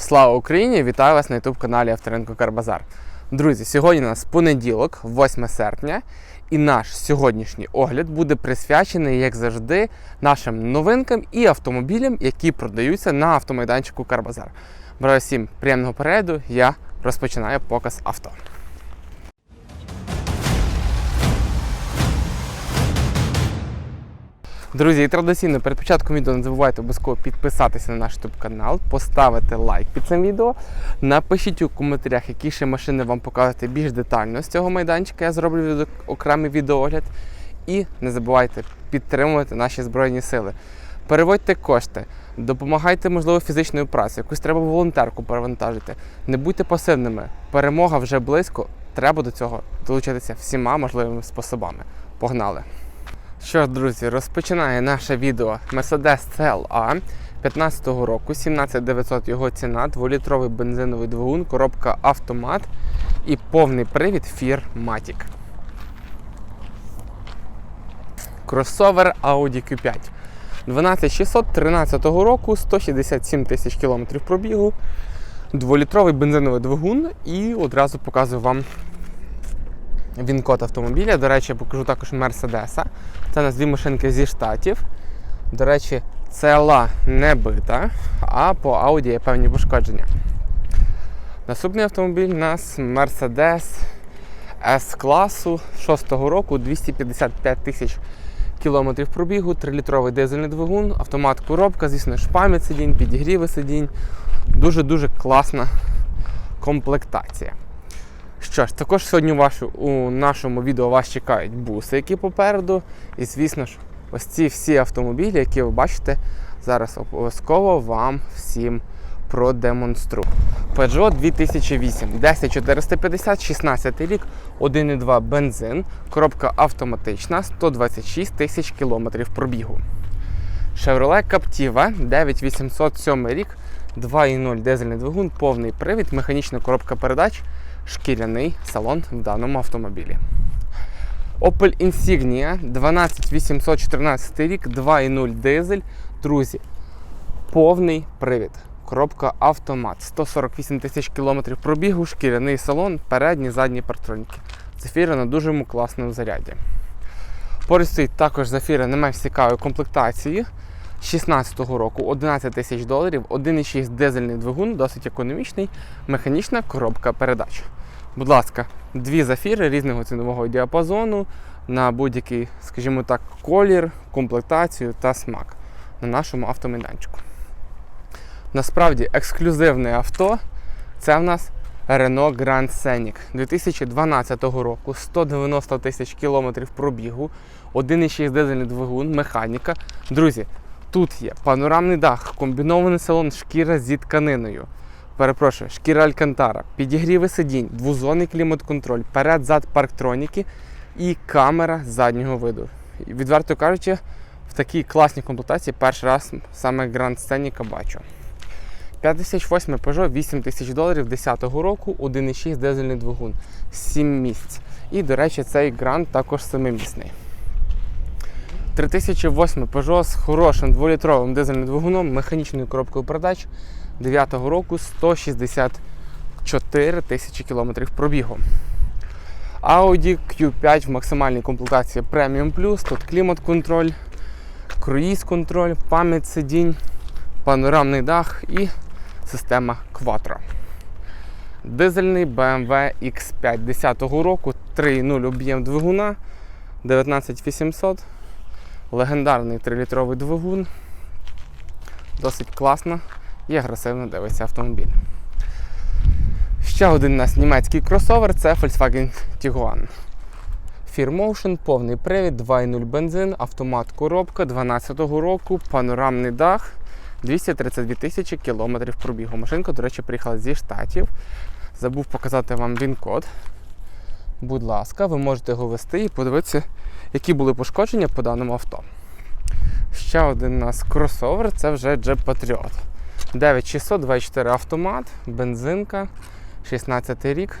Слава Україні! Вітаю вас на youtube каналі Авторинку Карбазар. Друзі, сьогодні у нас понеділок, 8 серпня, і наш сьогоднішній огляд буде присвячений, як завжди, нашим новинкам і автомобілям, які продаються на автомайданчику Карбазар. Бажаю всім приємного перегляду. Я розпочинаю показ авто. Друзі, і традиційно перед початком відео не забувайте обов'язково підписатися на наш YouTube канал, поставити лайк під цим відео. Напишіть у коментарях, які ще машини вам показати більш детально з цього майданчика. Я зроблю окремий відеоогляд. І не забувайте підтримувати наші збройні сили. Переводьте кошти, допомагайте, можливо, фізичною працею, якусь треба волонтерку перевантажити. Не будьте пасивними. Перемога вже близько. Треба до цього долучитися всіма можливими способами. Погнали! Що ж, друзі, розпочинає наше відео Mercedes CLA 15-го року, 17900 його ціна, 2-літровий бензиновий двигун, коробка автомат і повний привід Fear Matic. Кросовер Audi Q5. 12600 13 року, 167 тисяч кілометрів пробігу, 2-літровий бензиновий двигун і одразу показую вам він-код автомобіля. До речі, я покажу також Мерседеса. Це у нас дві машинки зі штатів. До речі, CLA не бита, а по Audi є певні пошкодження. Наступний автомобіль у нас Mercedes S-класу 6-го року, 255 тисяч кілометрів пробігу, 3-літровий дизельний двигун, автомат коробка, звісно, ж, сидінь, підігріви сидінь. Дуже-дуже класна комплектація. Що ж, також сьогодні вашу, у нашому відео вас чекають буси, які попереду. І, звісно ж, ось ці всі автомобілі, які ви бачите, зараз обов'язково вам всім продемонструю. Peugeot 2008, 10450, 16 рік, 1,2 бензин, коробка автоматична, 126 тисяч кілометрів пробігу. Chevrolet Captiva 9807 рік, 2,0 дизельний двигун, повний привід, механічна коробка передач, шкіряний салон в даному автомобілі. Opel Insignia 12814 рік, 2,0 дизель. Друзі, повний привід. Коробка автомат, 148 тисяч кілометрів пробігу, шкіряний салон, передні, задні партроніки. Зефіра на дуже класному заряді. Поруч стоїть також Зефіра не менш цікавої комплектації. 16-го року 11 тисяч доларів, 1,6 дизельний двигун, досить економічний, механічна коробка передач. Будь ласка, дві зафіри різного цінового діапазону на будь-який, скажімо так, колір, комплектацію та смак на нашому автомайданчику. Насправді ексклюзивне авто це в нас Renault Grand Scenic 2012 року, 190 тисяч кілометрів пробігу, 1,6 дизельний двигун, механіка. Друзі, тут є панорамний дах, комбінований салон шкіра зі тканиною. Перепрошую, шкіра Алькантара, підігріви сидінь, двозонний клімат-контроль, перед-зад парктроніки і камера заднього виду. І, Відверто кажучи, в такій класній комплектації перший раз саме Scenic бачу. 5008 Peugeot 8 тисяч доларів 10-го року, 1,6 дизельний двигун, 7 місць. І, до речі, цей Grand також 7-місний. 3008 Peugeot з хорошим 2-літровим дизельним двигуном, механічною коробкою передач 9-го року 164 тисячі кілометрів пробігу. Audi Q5 в максимальній комплектації Premium Plus, тут клімат-контроль, круїз-контроль, пам'ять сидінь, панорамний дах і система Quattro. Дизельний BMW X5 10-го року, 3.0 об'єм двигуна, 19800. Легендарний 3-літровий двигун. Досить класно і агресивно дивиться автомобіль. Ще один у нас німецький кросовер це Volkswagen Tiguan. Motion, повний привід, 2.0 бензин, автомат коробка 12-го року, панорамний дах, 232 тисячі кілометрів пробігу. Машинка, до речі, приїхала зі штатів. Забув показати вам він-код. Будь ласка, ви можете його ввести і подивитися, які були пошкодження по даному авто. Ще один у нас кросовер це вже Jeep Patriot. 9600, 24 автомат, бензинка, 16 рік.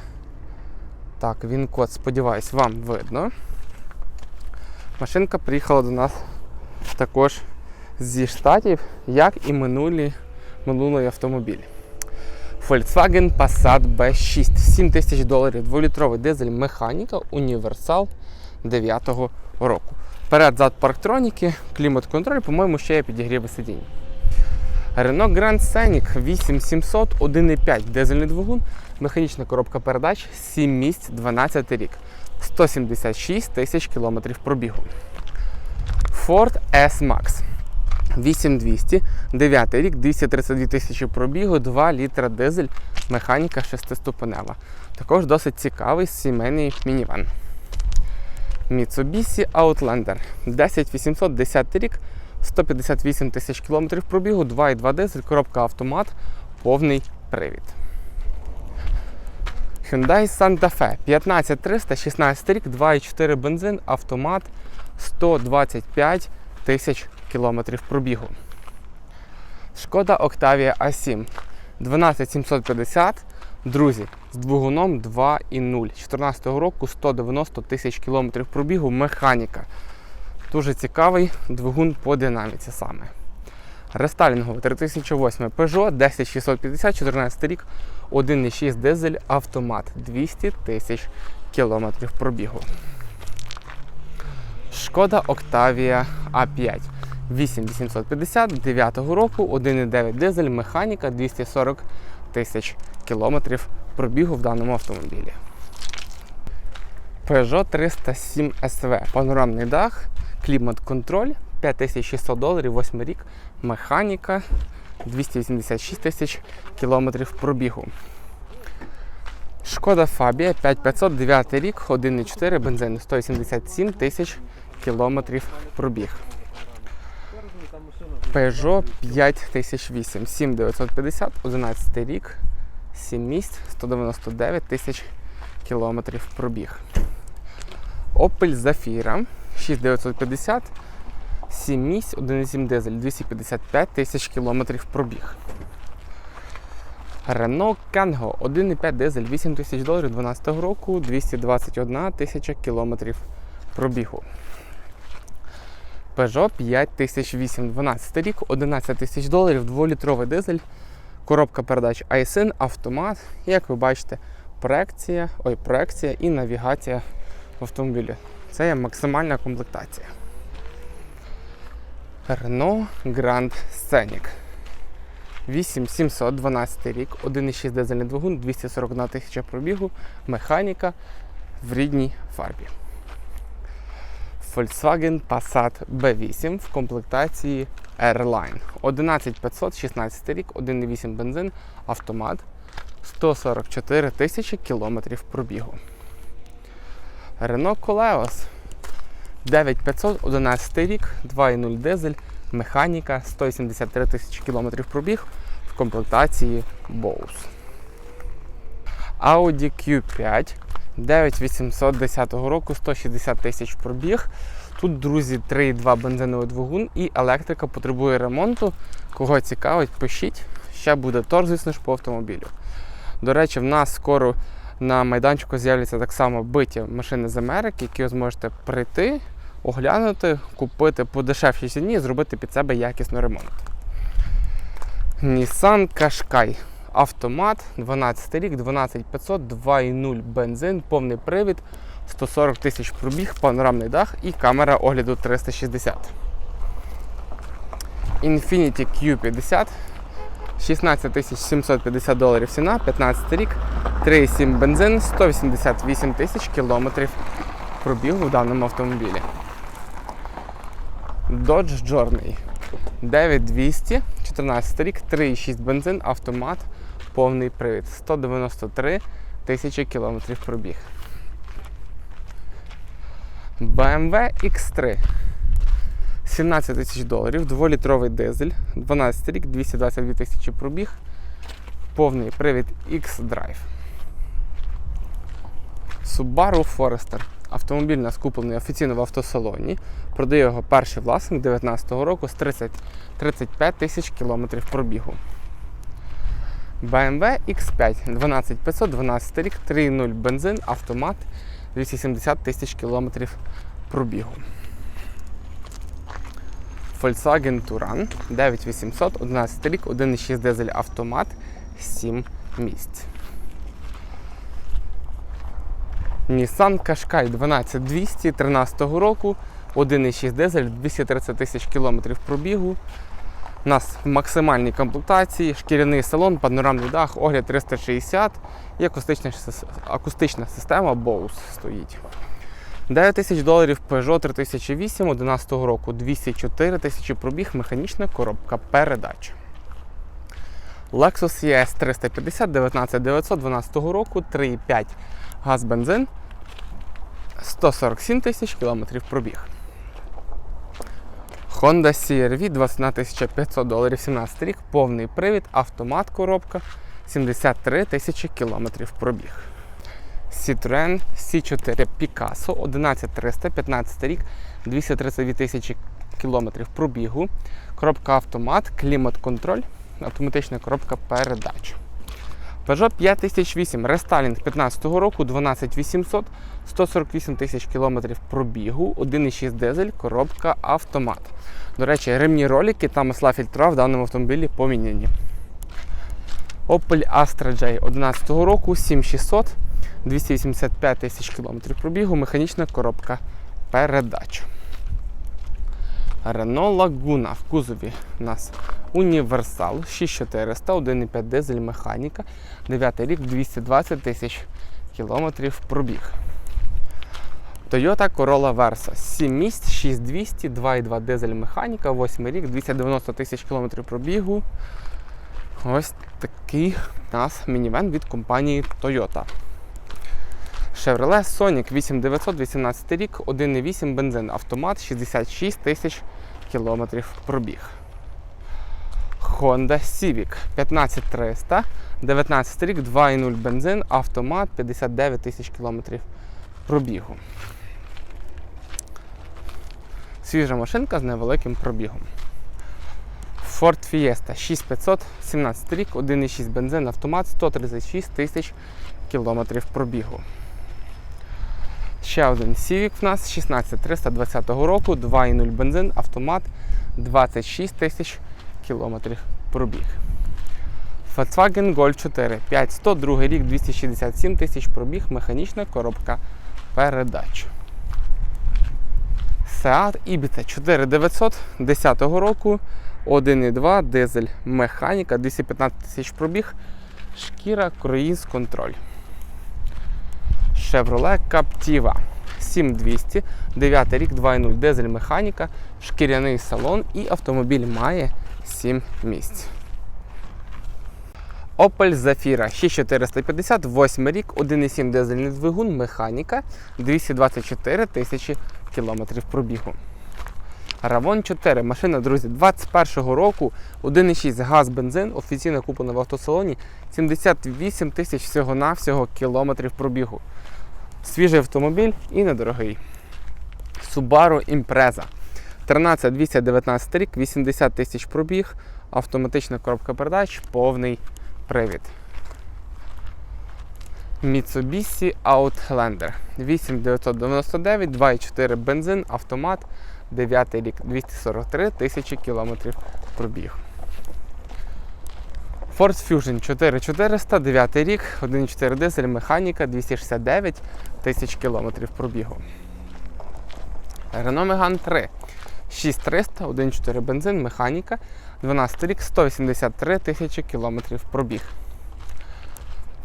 Так, він код, сподіваюсь, вам видно. Машинка приїхала до нас також зі штатів, як і минулі, минулий автомобіль. Volkswagen Passat B6 7 тисяч доларів, 2-літровий дизель механіка, універсал 9-го року. Перед зад парктроніки, клімат-контроль, по-моєму, ще є підігріви сидінь. Renault Grand Scenic 8700 1,5 дизельний двигун, механічна коробка передач, 7 місць, 12 рік, 176 тисяч кілометрів пробігу. Ford S-Max 8200, 9 рік, 232 тисячі пробігу, 2 літра дизель, механіка 6-ступенева. Також досить цікавий сімейний мінівен. Mitsubishi Outlander 10800, 10 рік, 158 тисяч кілометрів пробігу, 2,2 дизель, коробка автомат, повний привід. Hyundai Santa Fe 15300, 16 рік, 2,4 бензин, автомат, 125 тисяч кілометрів пробігу. Шкода Octavia A7 12750. Друзі, з двигуном 2,0. 14 року 190 тисяч кілометрів пробігу, механіка. Дуже цікавий двигун по динаміці саме. Рестайлінговий 3008 Peugeot 10650, 14 рік, 1,6 дизель, автомат 200 тисяч кілометрів пробігу. Шкода Octavia A5 8850 9 року, 1,9 дизель, механіка 240 тисяч кілометрів пробігу в даному автомобілі. Peugeot 307 SV, панорамний дах, клімат-контроль, 5600 доларів, 8 рік, механіка 286 тисяч кілометрів пробігу. Шкода Фабія 5500, 9 рік, 1,4 бензин, 187 тисяч кілометрів пробіг. Peugeot 5008, 7950, 11 рік, 7 місць, 199 тисяч кілометрів пробіг. Opel Zafira 6950, 7 місць, 1,7 дизель, 255 тисяч кілометрів пробіг. Renault Kangoo 1,5 дизель, 8 тисяч доларів 12 року, 221 тисяча кілометрів пробігу. Peugeot 5008, 12 рік, 11 тисяч доларів, 2-літровий дизель, коробка передач iSyn, автомат. Як ви бачите, проекція, ой, проекція і навігація в автомобілі. Це є максимальна комплектація. Renault Grand Scenic. 8700, 12 рік, 1,6 дизельний двигун, 241 тисяча пробігу, механіка в рідній фарбі. Volkswagen Passat B8 в комплектації Airline. 11500, 16 рік, 1,8 бензин, автомат, 144 тисячі кілометрів пробігу. Renault Koleos 9500, 11 рік, 2,0 дизель, механіка, 173 тисячі кілометрів пробіг в комплектації Bose. Audi Q5 9810 року, 160 тисяч пробіг. Тут, друзі, 3,2 бензиновий двигун і електрика потребує ремонту. Кого цікавить, пишіть. Ще буде торг, звісно ж, по автомобілю. До речі, в нас скоро на майданчику з'являться так само биті машини з Америки, які ви зможете прийти, оглянути, купити по дешевшій ціні і зробити під себе якісний ремонт. Nissan Qashqai. Автомат, 12 рік, 12500, 2,0 бензин, повний привід, 140 тисяч пробіг, панорамний дах і камера огляду 360. Infiniti Q50, 16 750 доларів ціна, 15 рік, 3,7 бензин, 188 тисяч кілометрів пробігу в даному автомобілі. Dodge Journey 9200, 14 рік, 3,6 бензин, автомат, повний привід, 193 тисячі кілометрів пробіг. BMW X3 17 тисяч доларів, 2-літровий дизель, 12 рік, 222 тисячі пробіг, повний привід X-Drive. Subaru Forester. Автомобіль у нас куплений офіційно в автосалоні. Продає його перший власник 2019 року з 30, 35 тисяч кілометрів пробігу. BMW X5 12500, 12 рік, 3.0 бензин, автомат, 270 тисяч кілометрів пробігу. Volkswagen Touran 9800, 11 рік, 1.6 дизель автомат, 7 місць. Nissan Qashqai 12200 13 року, 1,6 дизель, 230 тисяч кілометрів пробігу. У нас в максимальній комплектації, шкіряний салон, панорамний дах, огляд 360 і акустична, акустична система Bose стоїть. 9 тисяч доларів Peugeot 3008 11 року, 204 тисячі пробіг, механічна коробка передач. Lexus ES 350 19900 12 року, 3,5 газ бензин, 147 тисяч кілометрів пробіг. Honda CR-V 21 500 доларів 17 рік, повний привід, автомат коробка, 73 тисячі кілометрів пробіг. Citroen C4 Picasso 11300 15 рік, 232 тисячі кілометрів пробігу, коробка автомат, клімат-контроль, автоматична коробка передач. Peugeot 5008 рестайлінг 15 року, 12800, 148 тисяч кілометрів пробігу, 1,6 дизель, коробка автомат. До речі, ремні ролики та масла фільтра в даному автомобілі поміняні. Opel Astra J 11 року, 7600, 285 тисяч кілометрів пробігу, механічна коробка передач. Renault Laguna в кузові у нас Універсал 6400, 1,5 дизель механіка, 9 рік, 220 тисяч кілометрів пробіг. Toyota Corolla Versa 7 місць, 6200, 2,2 дизель механіка, 8 рік, 290 тисяч кілометрів пробігу. Ось такий у нас мінівен від компанії Toyota. Chevrolet Sonic 8900, 18 рік, 1,8 бензин, автомат, 66 тисяч кілометрів пробіг. Honda Civic 15300, 19 рік, 2,0 бензин, автомат, 59 тисяч кілометрів пробігу. Свіжа машинка з невеликим пробігом. Ford Fiesta 6500, 17 рік, 1,6 бензин, автомат, 136 тисяч кілометрів пробігу. Ще один Civic в нас 16320 року, 2,0 бензин, автомат, 26 тисяч кілометрів пробіг. Volkswagen Golf 4 5100, другий рік 267 тисяч пробіг, механічна коробка передач. Seat Ibiza 4900 10 року, 1,2 дизель механіка, 215 тисяч пробіг, шкіра круїз контроль. Chevrolet Captiva 7200, 9 рік, 2.0 дизель механіка, шкіряний салон і автомобіль має 7 місць. Opel Zafira 6450, 8 рік, 1,7 дизельний двигун, механіка, 224 тисячі кілометрів пробігу. Ravon 4, машина, друзі, 21-го року, 1,6 газ бензин, офіційно куплена в автосалоні, 78 тисяч всього-навсього кілометрів пробігу. Свіжий автомобіль і недорогий. Subaru Impreza. 13219 рік, 80 тисяч пробіг, автоматична коробка передач, повний привід. Mitsubishi Outlander 8999, 2,4 бензин, автомат, 9 рік, 243 тисячі кілометрів пробіг. Ford Fusion 4400, 9 рік, 1,4 дизель, механіка, 269 тисяч кілометрів пробігу. Renault Megane 3 6300, 1,4 бензин, механіка, 12 рік, 183 тисячі кілометрів пробіг.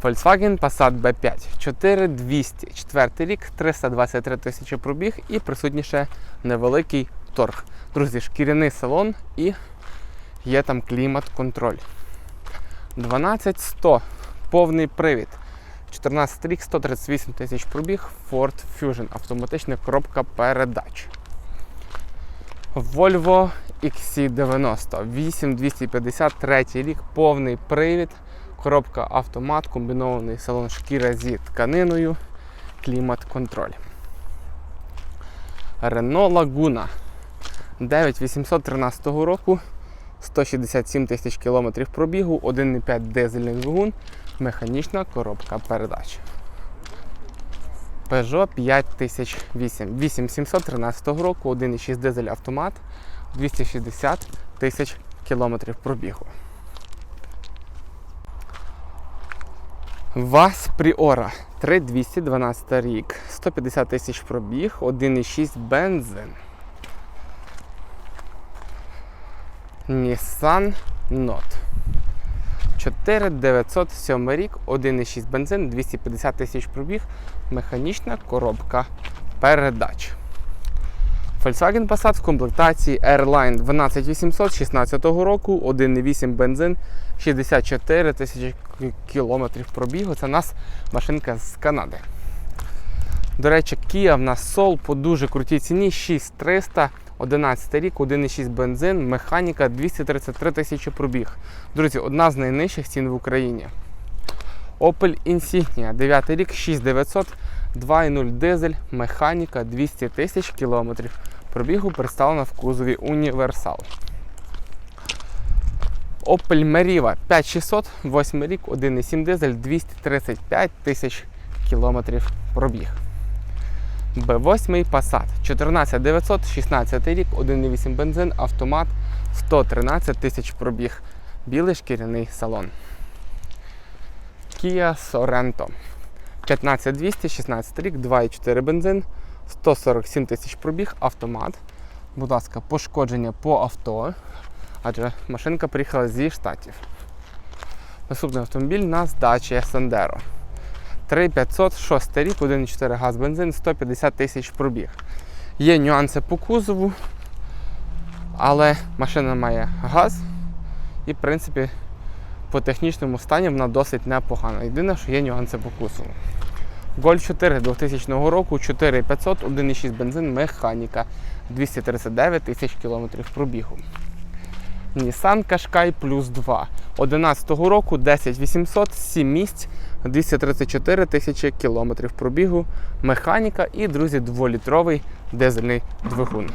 Volkswagen Passat B5 4200, 4 рік, 323 тисячі пробіг і присутній ще невеликий торг. Друзі, шкіряний салон і є там клімат-контроль. 12100, повний привід. 14 рік, 138 тисяч пробіг, Ford Fusion, автоматична коробка передач. Volvo XC90, 8253 рік, повний привід, коробка автомат, комбінований салон шкіра зі тканиною, клімат-контроль. Renault Laguna. 9813 року, 167 тисяч кілометрів пробігу, 1,5 дизельний двигун, механічна коробка передач. Peugeot 5008 8713 року, 1,6 дизель автомат, 260 тисяч кілометрів пробігу. ВАЗ Пріора 3212 рік, 150 тисяч пробіг, 1,6 бензин. Nissan Note. 4907 рік, 1,6 бензин, 250 тисяч пробіг, механічна коробка передач. Volkswagen Passat в комплектації Airline 12800 16 року, 1,8 бензин, 64 тисячі кілометрів пробігу. Це у нас машинка з Канади. До речі, Kia в нас Soul по дуже крутій ціні 6300, 11 рік, 1,6 бензин, механіка 233 тисячі пробіг. Друзі, одна з найнижчих цін в Україні. Opel Insignia, 9 рік, 6900, 2,0 дизель, механіка 200 тисяч кілометрів. Пробігу представлена в кузові Універсал. Opel Meriva 5600, 8 рік, 1,7 дизель, 235 тисяч кілометрів пробіг. Б8 Passat 14900, 16 рік, 1,8 бензин, автомат 113 тисяч пробіг, білий шкіряний салон. Kia Sorento 15200, 16 рік, 2,4 бензин, 147 тисяч пробіг, автомат. Будь ласка, пошкодження по авто, адже машинка приїхала зі штатів. Наступний автомобіль на здачі Sandero. 3500, 6 рік, 1,4 газ бензин, 150 тисяч пробіг. Є нюанси по кузову, але машина має газ і, в принципі, по технічному стані вона досить непогана. Єдине, що є нюанси по кузову. Гольф 4 2000 року, 4500, 1,6 бензин, механіка 239 тисяч кілометрів пробігу. Nissan Qashqai Plus 2 11 року 10800, 7 місць, 234 тисячі кілометрів пробігу, механіка і, друзі, 2-літровий дизельний двигун.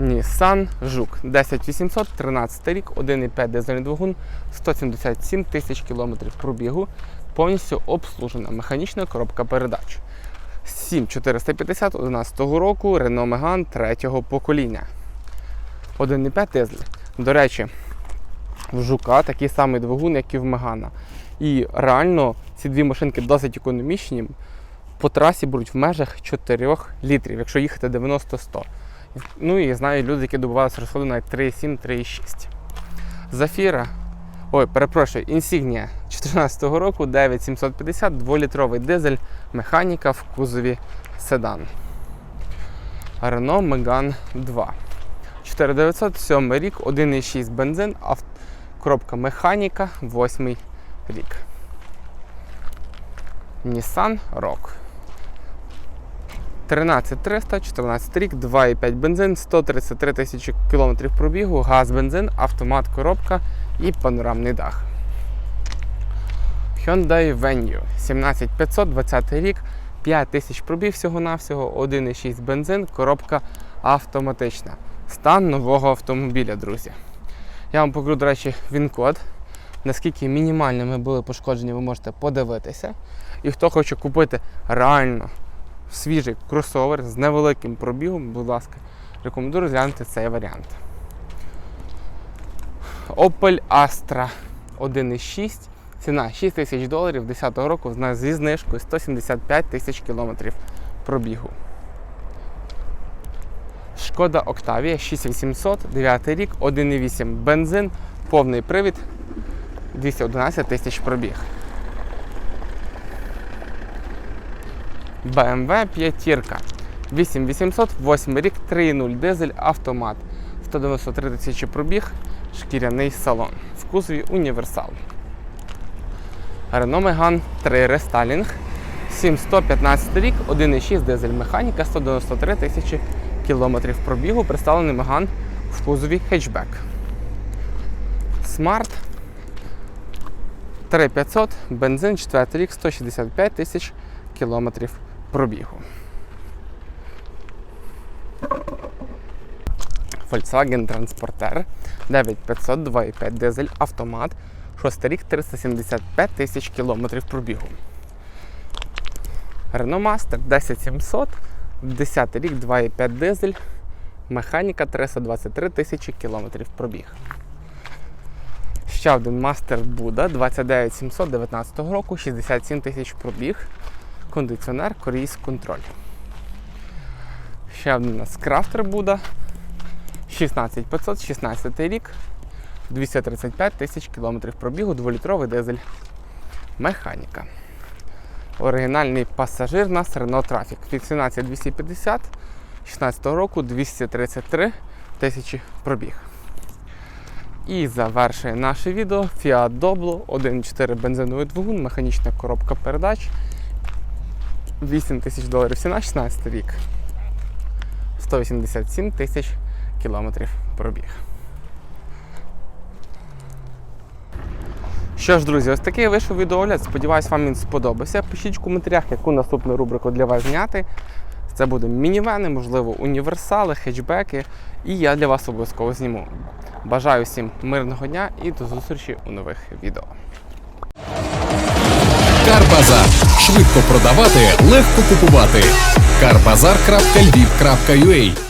Nissan Жук 10800, 13 рік, 1,5 дизельний двигун, 177 тисяч кілометрів пробігу, повністю обслужена механічна коробка передач. 7450 11 року Renault Megane 3 покоління. 1,5 дизель. До речі, в Жука такий самий двигун, як і в Мегана. І реально ці дві машинки досить економічні. По трасі беруть в межах 4 літрів, якщо їхати 90-100. Ну і знаю люди, які добувалися розходу навіть 3,7-3,6. Зафіра. Ой, перепрошую, Insignia 2014 року 9750, 2-літровий дизель, механіка в кузові седан. Renault Megane 2. 4907 рік, 1,6 бензин, авт... коробка механіка, 8 рік. Nissan Rock. 13300, 14 рік, 2,5 бензин, 133 тисячі кілометрів пробігу, газ, бензин, автомат, коробка і панорамний дах. Hyundai Venue 17500, 20 рік, 5 тисяч пробіг всього-навсього, 1,6 бензин, коробка автоматична. Стан нового автомобіля, друзі. Я вам покажу, до речі, він-код. Наскільки мінімальними були пошкоджені, ви можете подивитися. І хто хоче купити реально свіжий кросовер з невеликим пробігом, будь ласка, рекомендую розглянути цей варіант. Opel Astra 1,6. Ціна 6 тисяч доларів 10 року зі знижкою 175 тисяч кілометрів пробігу. Шкода Octavia 6800, 9 рік, 1,8 бензин, повний привід, 211 тисяч пробіг. BMW 5 8800, 8 рік, 3,0 дизель, автомат, 193 тисячі пробіг, шкіряний салон. В кузові універсал. Renault Megane 3 Restyling, 7115 рік, 1,6 дизель механіка, 193 тисячі кілометрів пробігу, представлений Megane в кузові хетчбек. Smart 3500, бензин, 4 рік, 165 тисяч кілометрів пробігу. Volkswagen Transporter 9500, 2,5 дизель, автомат, 6 рік, 375 тисяч кілометрів пробігу. Renault Master 10700, 10 рік, 2,5 дизель, механіка 323 тисячі кілометрів пробіг. Ще один мастер Буда 29719 року, 67 тисяч пробіг. Кондиціонер, круїз контроль. Ще один у нас крафтер Буда 16500, 16 рік, 235 тисяч кілометрів пробігу, 2-літровий дизель. Механіка. Оригінальний пасажир у нас Renault Traffic. Від 17250 16 року 233 тисячі пробіг. І завершує наше відео Fiat Doblo 1.4 бензиновий двигун, механічна коробка передач. 8 тисяч доларів ціна, 16 рік. 187 тисяч кілометрів пробіг. Що ж, друзі, ось такий вийшов відеоогляд. Сподіваюсь, вам він сподобався. Пишіть в коментарях, яку наступну рубрику для вас зняти. Це буде мінівени, можливо, універсали, хетчбеки. І я для вас обов'язково зніму. Бажаю всім мирного дня і до зустрічі у нових відео. Карбазар. Швидко продавати, легко купувати. Карбазар.львів.ua